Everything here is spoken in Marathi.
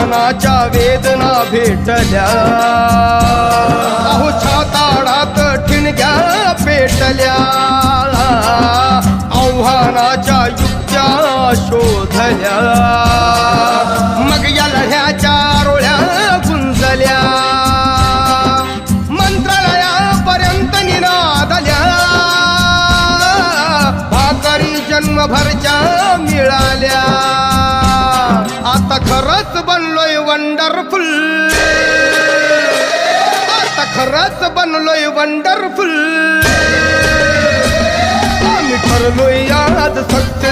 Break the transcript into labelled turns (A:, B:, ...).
A: मानाच्या वेदना भेटल्या. अहोच्या ताडात ठिणग्या पेटल्या. आव्हानाच्या युक्त्या शोधल्या. मग या लढ्याच्या रोळ्या गुंजल्या. मंत्रालयापर्यंत निनादल्या. भाकरी जन्मभरच्या मिळाल्या. बनलोय वंडरफुल आता खरंच बनलोय वंडरफुल आम्ही ठरलोय आज सत्य